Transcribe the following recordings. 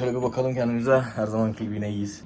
Şöyle bir bakalım kendimize. Her zamanki gibi yine iyiyiz.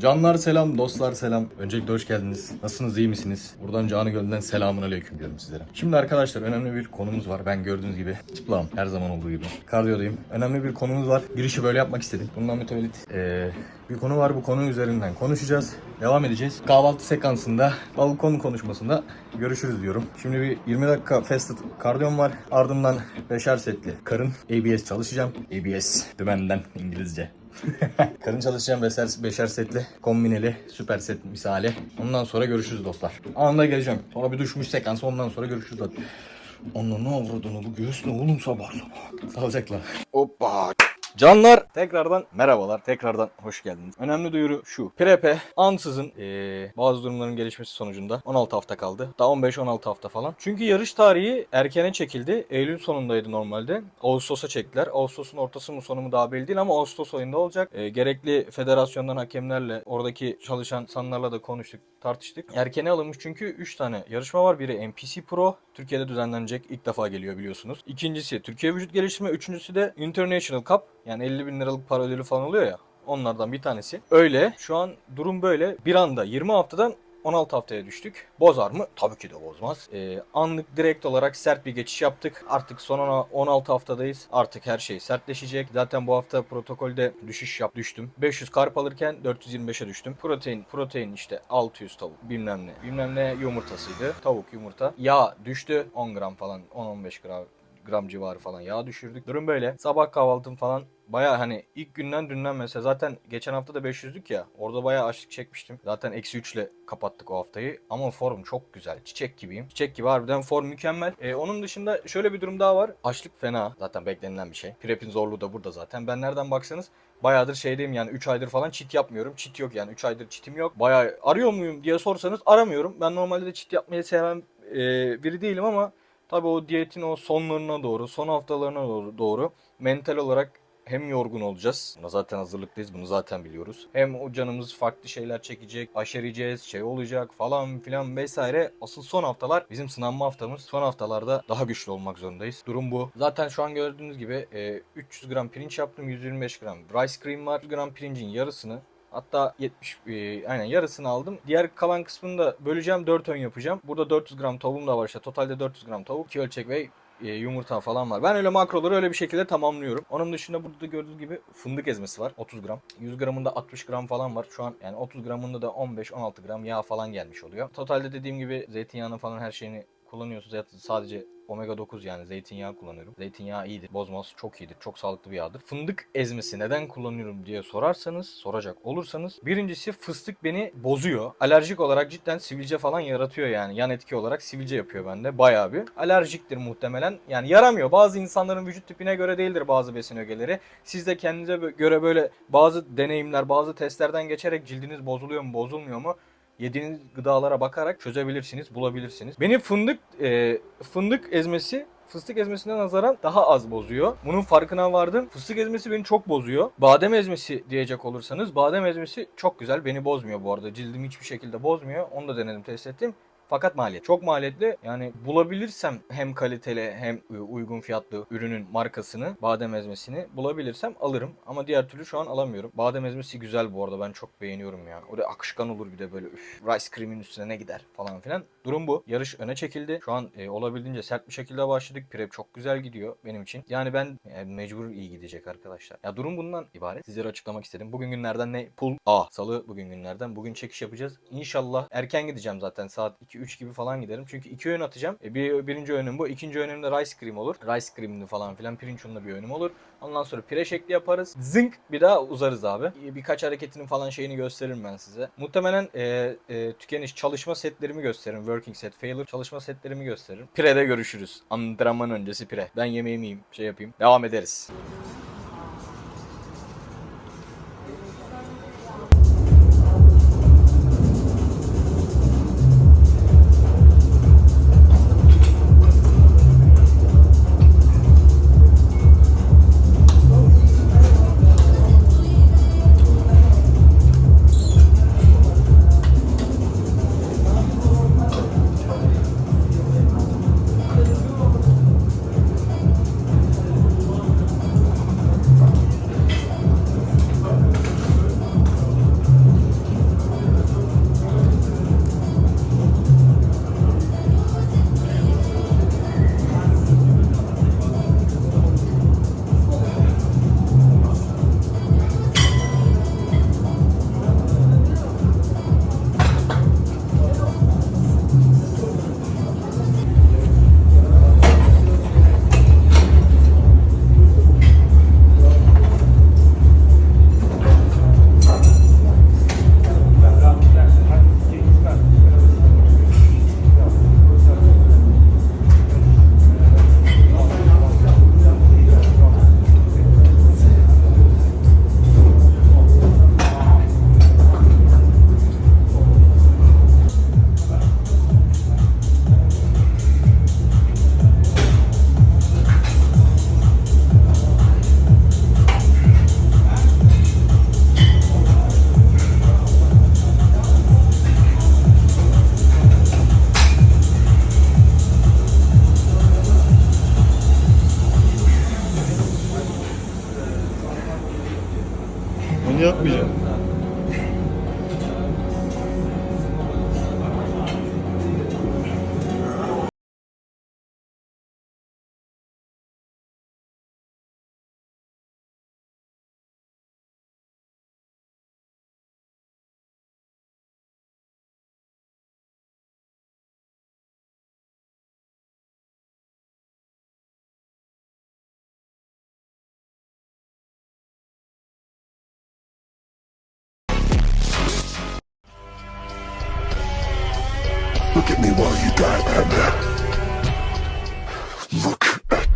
Canlar selam, dostlar selam. Öncelikle hoş geldiniz. Nasılsınız, iyi misiniz? Buradan canı gönülden selamun aleyküm diyorum sizlere. Şimdi arkadaşlar önemli bir konumuz var. Ben gördüğünüz gibi çıplağım. Her zaman olduğu gibi. Kardiyodayım. Önemli bir konumuz var. Girişi böyle yapmak istedim. Bundan mütevellit ee, bir konu var. Bu konu üzerinden konuşacağız. Devam edeceğiz. Kahvaltı sekansında, balkon konuşmasında görüşürüz diyorum. Şimdi bir 20 dakika fasted kardiyom var. Ardından beşer setli karın ABS çalışacağım. ABS dümenden İngilizce. Karın çalışacağım beşer, beşer setli, kombineli, süper set misali. Ondan sonra görüşürüz dostlar. Anında geleceğim. Sonra bir düşmüş sekans ondan sonra görüşürüz zaten. Onunla ne avradını bu göğüs ne oğlum sabah sabah. Sağlıcakla. Hoppa. Canlar tekrardan merhabalar. Tekrardan hoş geldiniz. Önemli duyuru şu. Prepe ansızın eee, bazı durumların gelişmesi sonucunda 16 hafta kaldı. Daha 15-16 hafta falan. Çünkü yarış tarihi erkene çekildi. Eylül sonundaydı normalde. Ağustos'a çektiler. Ağustos'un ortası mı sonu mu daha belli değil ama Ağustos ayında olacak. Eee, gerekli federasyondan hakemlerle oradaki çalışan insanlarla da konuştuk tartıştık. Erkene alınmış çünkü 3 tane yarışma var. Biri NPC Pro. Türkiye'de düzenlenecek. ilk defa geliyor biliyorsunuz. İkincisi Türkiye Vücut Geliştirme. Üçüncüsü de International Cup. Yani 50 bin liralık para ödülü falan oluyor ya. Onlardan bir tanesi. Öyle. Şu an durum böyle. Bir anda 20 haftadan 16 haftaya düştük. Bozar mı? Tabii ki de bozmaz. Ee, anlık direkt olarak sert bir geçiş yaptık. Artık son ona- 16 haftadayız. Artık her şey sertleşecek. Zaten bu hafta protokolde düşüş yap düştüm. 500 karp alırken 425'e düştüm. Protein protein işte 600 tavuk bilmem ne. Bilmem ne yumurtasıydı. Tavuk yumurta. Yağ düştü 10 gram falan 10-15 gram gram civarı falan yağ düşürdük. Durum böyle. Sabah kahvaltım falan Baya hani ilk günden dünden mesela zaten geçen hafta da 500'lük ya orada baya açlık çekmiştim. Zaten eksi 3 ile kapattık o haftayı ama form çok güzel. Çiçek gibiyim. Çiçek gibi harbiden form mükemmel. Ee, onun dışında şöyle bir durum daha var. Açlık fena. Zaten beklenilen bir şey. Prep'in zorluğu da burada zaten. Ben nereden baksanız bayağıdır şeydeyim yani 3 aydır falan çit yapmıyorum. Çit yok yani 3 aydır çitim yok. Baya arıyor muyum diye sorsanız aramıyorum. Ben normalde de çit yapmayı seven e, biri değilim ama tabii o diyetin o sonlarına doğru, son haftalarına doğru, doğru mental olarak hem yorgun olacağız. Buna zaten hazırlıklıyız. Bunu zaten biliyoruz. Hem o canımız farklı şeyler çekecek. Aşereceğiz. Şey olacak falan filan vesaire. Asıl son haftalar bizim sınanma haftamız. Son haftalarda daha güçlü olmak zorundayız. Durum bu. Zaten şu an gördüğünüz gibi e, 300 gram pirinç yaptım. 125 gram rice cream var. 100 gram pirincin yarısını Hatta 70 e, aynen yarısını aldım. Diğer kalan kısmını da böleceğim. 4 ön yapacağım. Burada 400 gram tavuğum da var işte. Totalde 400 gram tavuk. 2 ölçek ve e, yumurta falan var. Ben öyle makroları öyle bir şekilde tamamlıyorum. Onun dışında burada da gördüğünüz gibi fındık ezmesi var. 30 gram. 100 gramında 60 gram falan var. Şu an yani 30 gramında da 15-16 gram yağ falan gelmiş oluyor. Totalde dediğim gibi zeytinyağını falan her şeyini kullanıyorsunuz. Ya sadece omega 9 yani zeytinyağı kullanıyorum. Zeytinyağı iyidir. Bozmaz. Çok iyidir. Çok sağlıklı bir yağdır. Fındık ezmesi neden kullanıyorum diye sorarsanız, soracak olursanız. Birincisi fıstık beni bozuyor. Alerjik olarak cidden sivilce falan yaratıyor yani. Yan etki olarak sivilce yapıyor bende. Bayağı bir. Alerjiktir muhtemelen. Yani yaramıyor. Bazı insanların vücut tipine göre değildir bazı besin ögeleri. Siz de kendinize göre böyle bazı deneyimler, bazı testlerden geçerek cildiniz bozuluyor mu, bozulmuyor mu? Yediğiniz gıdalara bakarak çözebilirsiniz, bulabilirsiniz. Beni fındık e, fındık ezmesi fıstık ezmesine nazaran daha az bozuyor. Bunun farkına vardım. Fıstık ezmesi beni çok bozuyor. Badem ezmesi diyecek olursanız badem ezmesi çok güzel. Beni bozmuyor bu arada. Cildimi hiçbir şekilde bozmuyor. Onu da denedim, test ettim. Fakat maliyet. Çok maliyetli. Yani bulabilirsem hem kaliteli hem e, uygun fiyatlı ürünün markasını, badem ezmesini bulabilirsem alırım. Ama diğer türlü şu an alamıyorum. Badem ezmesi güzel bu arada. Ben çok beğeniyorum ya. Orada akışkan olur bir de böyle üf, rice cream'in üstüne ne gider falan filan. Durum bu. Yarış öne çekildi. Şu an e, olabildiğince sert bir şekilde başladık. Prep çok güzel gidiyor benim için. Yani ben yani mecbur iyi gidecek arkadaşlar. Ya durum bundan ibaret. Sizlere açıklamak istedim. Bugün günlerden ne? Pul A. Salı bugün günlerden. Bugün çekiş yapacağız. İnşallah erken gideceğim zaten. Saat 2-3 gibi falan giderim. Çünkü iki öğün atacağım. E, bir, birinci öğünüm bu. İkinci öğünüm de rice cream olur. Rice creamli falan filan pirinç unlu bir öğünüm olur. Ondan sonra pire şekli yaparız. Zınk bir daha uzarız abi. E, Birkaç hareketinin falan şeyini gösteririm ben size. Muhtemelen e, e, tükeniş çalışma setlerimi gösteririm. Working set, failure çalışma setlerimi gösteririm. Pire'de görüşürüz. Antrenman öncesi pire. Ben yemeğimi yiyeyim, şey yapayım. Devam ederiz. Şimdi yapmayacağım. Look at me while you die, Panda. Look at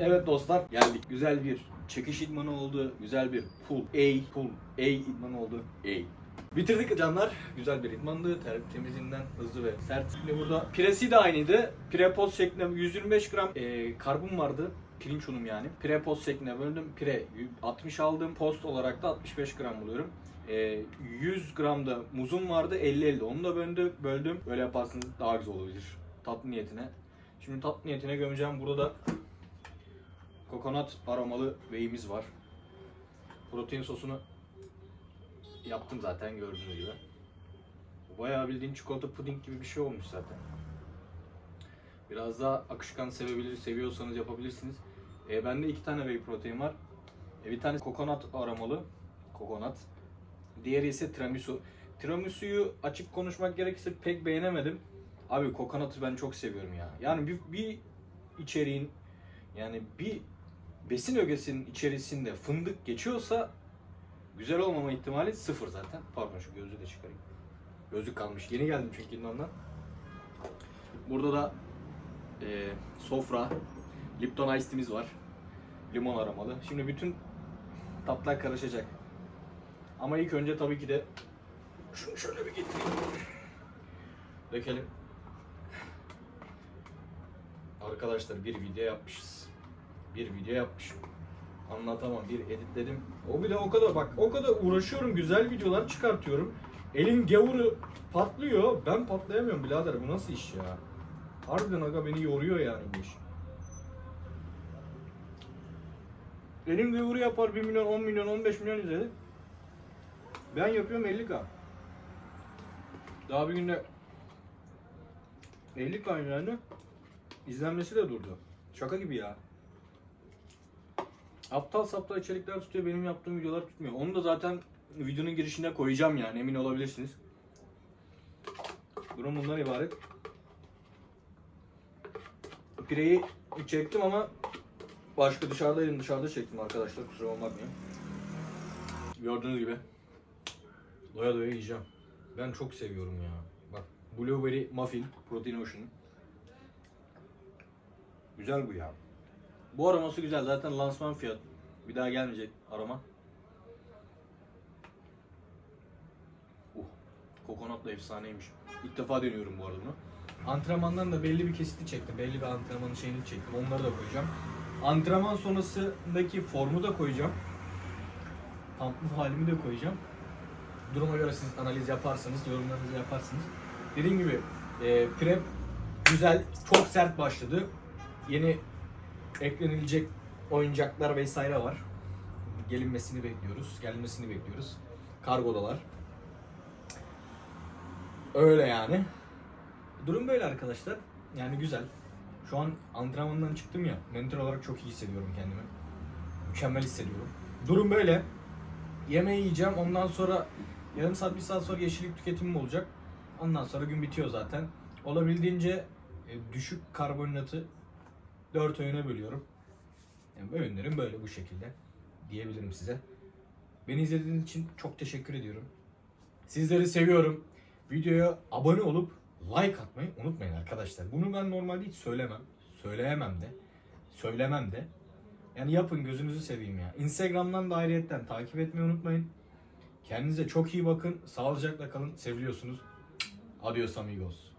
Evet dostlar geldik. Güzel bir çekiş idmanı oldu. Güzel bir pull A, pull A idmanı oldu. A. Bitirdik canlar. Güzel bir idmandı. Ter temizinden hızlı ve sert. Şimdi burada piresi de aynıydı. Pire post şeklinde 125 gram e, karbon vardı. Pirinç unum yani. Pire post şeklinde böldüm. Pire 60 aldım. Post olarak da 65 gram buluyorum. E, 100 gram da muzum vardı. 50-50 onu da böldüm. böldüm. Böyle yaparsanız daha güzel olabilir. Tatlı niyetine. Şimdi tatlı niyetine gömeceğim. Burada da kokonat aromalı whey'imiz var. Protein sosunu yaptım zaten gördüğünüz gibi. Bayağı bildiğin çikolata puding gibi bir şey olmuş zaten. Biraz daha akışkan sevebilir, seviyorsanız yapabilirsiniz. E, bende iki tane whey protein var. E, bir tane kokonat aromalı, kokonat. Diğeri ise tiramisu. Tiramisu'yu açık konuşmak gerekirse pek beğenemedim. Abi kokonatı ben çok seviyorum ya. Yani bir, bir içeriğin yani bir besin ögesinin içerisinde fındık geçiyorsa güzel olmama ihtimali sıfır zaten. Pardon şu gözlüğü de çıkarayım. Gözlük kalmış. Yeni geldim çünkü İlman'dan. Burada da e, sofra, Lipton Ice var. Limon aromalı. Şimdi bütün tatlar karışacak. Ama ilk önce tabii ki de şunu şöyle bir getireyim. Dökelim. Arkadaşlar bir video yapmışız. Bir video yapmışım. Anlatamam. Bir editledim. O bile o kadar bak o kadar uğraşıyorum. Güzel videolar çıkartıyorum. Elin gavuru patlıyor. Ben patlayamıyorum birader. Bu nasıl iş ya? Harbiden aga beni yoruyor yani bu iş. Elin gavuru yapar 1 milyon, 10 milyon, 15 milyon izledi. Ben yapıyorum 50k. Daha bir günde 50k yani izlenmesi de durdu. Şaka gibi ya. Aptal saptal içerikler tutuyor benim yaptığım videolar tutmuyor. Onu da zaten videonun girişine koyacağım yani emin olabilirsiniz. Durum bundan ibaret. Pireyi çektim ama başka dışarıdaydım dışarıda çektim arkadaşlar kusura bakmayın. Gördüğünüz gibi doya doya yiyeceğim. Ben çok seviyorum ya. Bak Blueberry Muffin Protein Ocean. Güzel bu ya. Bu aroması güzel. Zaten lansman fiyat. Bir daha gelmeyecek aroma. Uh, kokonatla efsaneymiş. İlk defa deniyorum bu arada bunu. Antrenmandan da belli bir kesiti çektim. Belli bir antrenmanın şeyini çektim. Onları da koyacağım. Antrenman sonrasındaki formu da koyacağım. Kamplı halimi de koyacağım. Duruma göre siz analiz yaparsanız, yorumlarınızı yaparsınız. Dediğim gibi e, prep güzel, çok sert başladı. Yeni eklenilecek oyuncaklar vesaire var. Gelinmesini bekliyoruz. Gelmesini bekliyoruz. Kargodalar. Öyle yani. Durum böyle arkadaşlar. Yani güzel. Şu an antrenmandan çıktım ya. Mental olarak çok iyi hissediyorum kendimi. Mükemmel hissediyorum. Durum böyle. Yemeği yiyeceğim. Ondan sonra yarım saat bir saat sonra yeşillik tüketimim olacak. Ondan sonra gün bitiyor zaten. Olabildiğince e, düşük karbonhidratı 4 öğüne bölüyorum. Yani öğünlerim böyle bu şekilde diyebilirim size. Beni izlediğiniz için çok teşekkür ediyorum. Sizleri seviyorum. Videoya abone olup like atmayı unutmayın arkadaşlar. Bunu ben normalde hiç söylemem. Söyleyemem de. Söylemem de. Yani yapın gözünüzü seveyim ya. Instagram'dan da ayrıyetten takip etmeyi unutmayın. Kendinize çok iyi bakın. Sağlıcakla kalın. Seviliyorsunuz. Adios amigos.